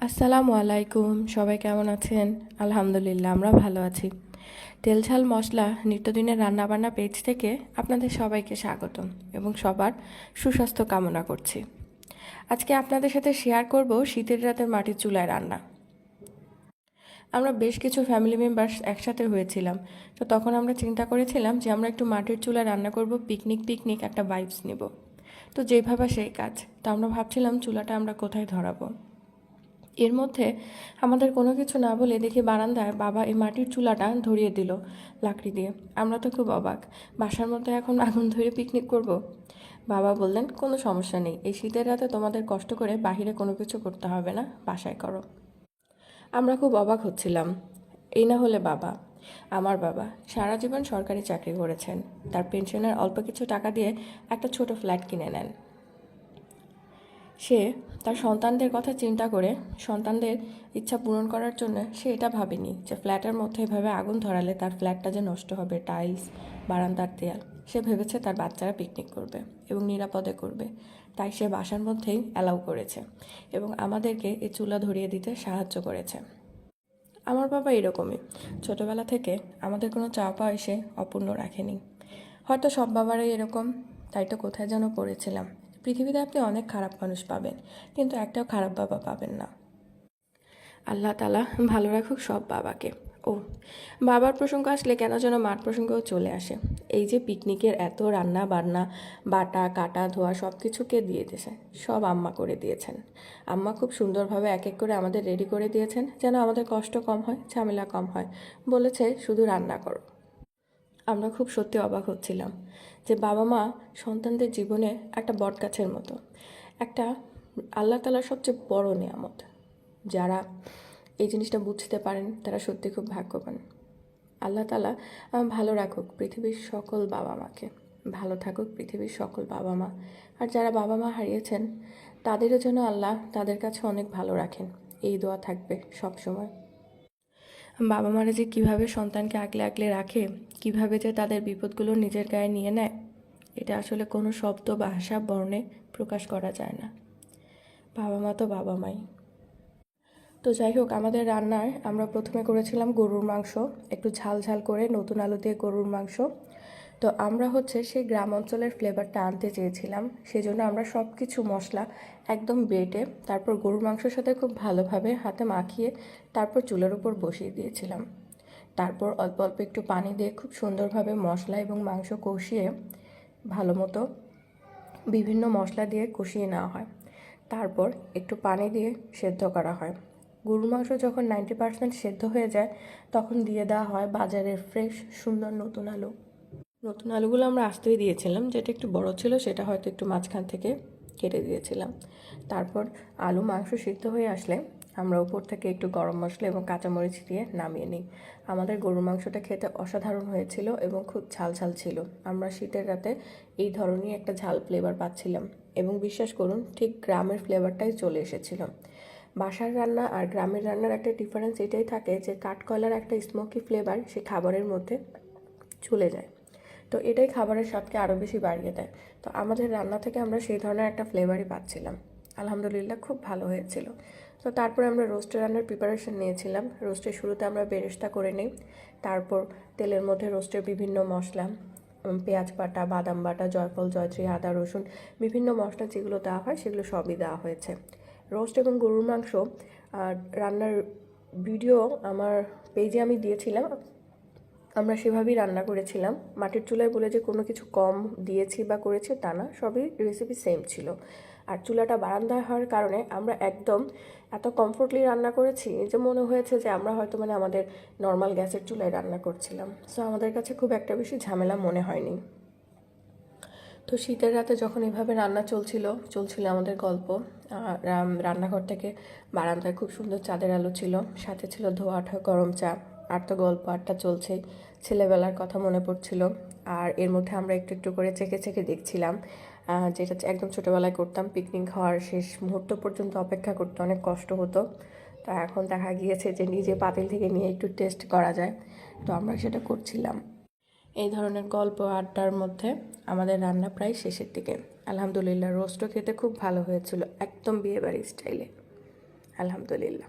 আসসালামু আলাইকুম, সবাই কেমন আছেন? আলহামদুলিল্লাহ, আমরা ভালো আছি। তেল ঝাল মশলা নিত্যদিনের রান্নাবান্না পেজ থেকে আপনাদের সবাইকে স্বাগতম এবং সবার সুস্বাস্থ্য কামনা করছি। আজকে আপনাদের সাথে শেয়ার করব শীতের রাতের মাটির চুলায় রান্না। আমরা বেশ কিছু ফ্যামিলি মেম্বার্স একসাথে হয়েছিলাম, তো তখন আমরা চিন্তা করেছিলাম যে আমরা একটু মাটির চুলায় রান্না করব পিকনিক পিকনিক একটা বাইবস নেব। তো যেভাবে সেই কাজ, তো আমরা ভাবছিলাম চুলাটা আমরা কোথায় ধরাবো? এর মধ্যে আমাদের কোনো কিছু না বলে দেখি বারান্দায় বাবা এই মাটির চুলাটা ধরিয়ে দিল লাকড়ি দিয়ে। আমরা তো খুব অবাক। বাসার মধ্যে এখন আগুন ধরে পিকনিক করব। বাবা বললেন, কোনো সমস্যা নেই। এই শীতের রাতে তোমাদের কষ্ট করে বাহিরে কোনো কিছু করতে হবে না, বাসায় করো। আমরা খুব অবাক হচ্ছিলাম। এই না হলে বাবা, আমার বাবা সারা জীবন সরকারি চাকরি করেছেন। তার পেনশনের অল্প কিছু টাকা দিয়ে একটা ছোট ফ্ল্যাট কিনে নেন। সে তার সন্তানদের কথা চিন্তা করে সন্তানদের ইচ্ছা পূরণ করার জন্য সে এটা ভাবেনি যে ফ্ল্যাটের মধ্যে এভাবে আগুন ধরালে তার ফ্ল্যাটটা যে নষ্ট হবে, টাইলস, বারান্দার দেয়াল, সে ভেবেছে তার বাচ্চারা পিকনিক করবে এবং নিরাপদে করবে। তাই সে বাসার মধ্যেই অ্যালাউ করেছে এবং আমাদেরকে এই চুলা ধরিয়ে দিতে সাহায্য করেছে। আমার বাবা এরকমই। ছোটবেলা থেকে আমাদের কোনো পাওয়া এসে অপূর্ণ রাখেনি। হয়তো সব বাবারাই এরকম, তাই তো কোথায় যেন পড়েছিলাম। পৃথিবীতে আপনি অনেক খারাপ মানুষ পাবেন, কিন্তু একটাও খারাপ বাবা পাবেন না। আল্লাহ তালা ভালো রাখুক সব বাবাকে। ও, বাবার প্রসঙ্গ আসলে কেন যেন মার প্রসঙ্গও চলে আসে। এই যে পিকনিকের এত রান্না বান্না, বাটা, কাটা, ধোয়া সব কিছুকে দিয়ে দিয়েছে, সব আম্মা করে দিয়েছেন। আম্মা খুব সুন্দরভাবে এক এক করে আমাদের রেডি করে দিয়েছেন, যেন আমাদের কষ্ট কম হয়, ঝামেলা কম হয়, বলেছে শুধু রান্না করো। আমরা খুব সত্যি অবাক হচ্ছিলাম। যে বাবা মা সন্তানদের জীবনে একটা বটগাছের মতো। একটা আল্লাহ তালার সবচেয়ে বড় নিয়ামত। যারা এই জিনিসটা বুঝতে পারেন, তারা সত্যি খুব ভাগ্যবান। আল্লাহ তালা ভালো রাখুক পৃথিবীর সকল বাবা মাকে। ভালো থাকুক পৃথিবীর সকল বাবা মা। আর যারা বাবা মা হারিয়েছেন, তাদেরও যেন আল্লাহ তাদের কাছে অনেক ভালো রাখেন। এই দোয়া থাকবে সব সময়। বাবা মারা যে কীভাবে সন্তানকে আগলে আগলে রাখে, কীভাবে যে তাদের বিপদগুলো নিজের গায়ে নিয়ে নেয়, এটা আসলে কোনো শব্দ বা ভাষা বর্ণে প্রকাশ করা যায় না। বাবা মা তো বাবা মাই। তো যাই হোক, আমাদের রান্নায় আমরা প্রথমে করেছিলাম গরুর মাংস। একটু ঝাল ঝাল করে নতুন আলু দিয়ে গরুর মাংস। তো আমরা হচ্ছে সেই গ্রাম অঞ্চলের ফ্লেভারটা আনতে চেয়েছিলাম। সেজন্য আমরা সব কিছু মশলা একদম বেটে, তারপর গরুর মাংসের সাথে খুব ভালোভাবে হাতে মাখিয়ে, তারপর চুলের উপর বসিয়ে দিয়েছিলাম। তারপর অল্প অল্প একটু পানি দিয়ে খুব সুন্দরভাবে মশলা এবং মাংস কষিয়ে ভালো মতো বিভিন্ন মশলা দিয়ে কষিয়ে নেওয়া হয়। তারপর একটু পানি দিয়ে সেদ্ধ করা হয়। গরুর মাংস যখন নাইনটি পার্সেন্ট সেদ্ধ হয়ে যায়, তখন দিয়ে দেওয়া হয় বাজারের ফ্রেশ সুন্দর নতুন আলু। নতুন আলুগুলো আমরা আসতেই দিয়েছিলাম, যেটা একটু বড় ছিল সেটা হয়তো একটু মাঝখান থেকে কেটে দিয়েছিলাম। তারপর আলু মাংস সিদ্ধ হয়ে আসলে আমরা উপর থেকে একটু গরম মশলা এবং কাঁচামরিচ দিয়ে নামিয়ে নিই। আমাদের গরুর মাংসটা খেতে অসাধারণ হয়েছিল এবং খুব ঝাল ঝাল ছিল। আমরা শীতের রাতে এই ধরনের একটা ঝাল ফ্লেভার পাচ্ছিলাম এবং বিশ্বাস করুন, ঠিক গ্রামের ফ্লেভারটাই চলে এসেছিল। বাসার রান্না আর গ্রামের রান্নার একটা ডিফারেন্স এটাই থাকে যে কাঠকয়লার একটা স্মোকি ফ্লেভার সে খাবারের মধ্যে চলে যায়। তো এটাই খাবারের স্বাদকে আরও বেশি বাড়িয়ে দেয়। তো আমাদের রান্না থেকে আমরা সেই ধরনের একটা ফ্লেভারই পাচ্ছিলাম। আলহামদুলিল্লাহ খুব ভালো হয়েছিল। তো তারপরে আমরা রোস্টের রান্নার প্রিপারেশন নিয়েছিলাম। রোস্টের শুরুতে আমরা বেরেস্তা করে নিই। তারপর তেলের মধ্যে রোস্টের বিভিন্ন মশলা পেঁয়াজ বাটা, বাদাম বাটা, জয়ফল, জয়ত্রী, আদা, রসুন বিভিন্ন মশলা যেগুলো দেওয়া হয় সেগুলো সবই দেওয়া হয়েছে। রোস্ট এবং গরুর মাংস রান্নার ভিডিও আমার পেজে আমি দিয়েছিলাম। আমরা সেভাবেই রান্না করেছিলাম। মাটির চুলায় বলে যে কোনো কিছু কম দিয়েছি বা করেছি তা না, সবই রেসিপি সেম ছিল। আর চুলাটা বারান্দায় হওয়ার কারণে আমরা একদম এত কমফোর্টলি রান্না করেছি যে মনে হয়েছে যে আমরা হয়তো মানে আমাদের নর্মাল গ্যাসের চুলায় রান্না করছিলাম। সো আমাদের কাছে খুব একটা বেশি ঝামেলা মনে হয়নি। তো শীতের রাতে যখন এভাবে রান্না চলছিল চলছিল আমাদের গল্প রান্নাঘর থেকে বারান্দায় খুব সুন্দর চাঁদের আলো ছিল। সাথে ছিল ধোয়া গরম চা। আর তো গল্প আরটা চলছেই। ছেলেবেলার কথা মনে পড়ছিল। আর এর মধ্যে আমরা একটু একটু করে চেকে চেকে দেখছিলাম যেটা একদম ছোটোবেলায় করতাম পিকনিক হওয়ার শেষ মুহূর্ত পর্যন্ত অপেক্ষা করতে অনেক কষ্ট হতো। তো এখন দেখা গিয়েছে যে নিজে পাতিল থেকে নিয়ে একটু টেস্ট করা যায়। তো আমরা সেটা করছিলাম। এই ধরনের গল্প আড্ডার মধ্যে আমাদের রান্না প্রায় শেষের দিকে। আলহামদুলিল্লাহ রোস্টও খেতে খুব ভালো হয়েছিল, একদম বিয়েবাড়ি স্টাইলে আলহামদুলিল্লাহ।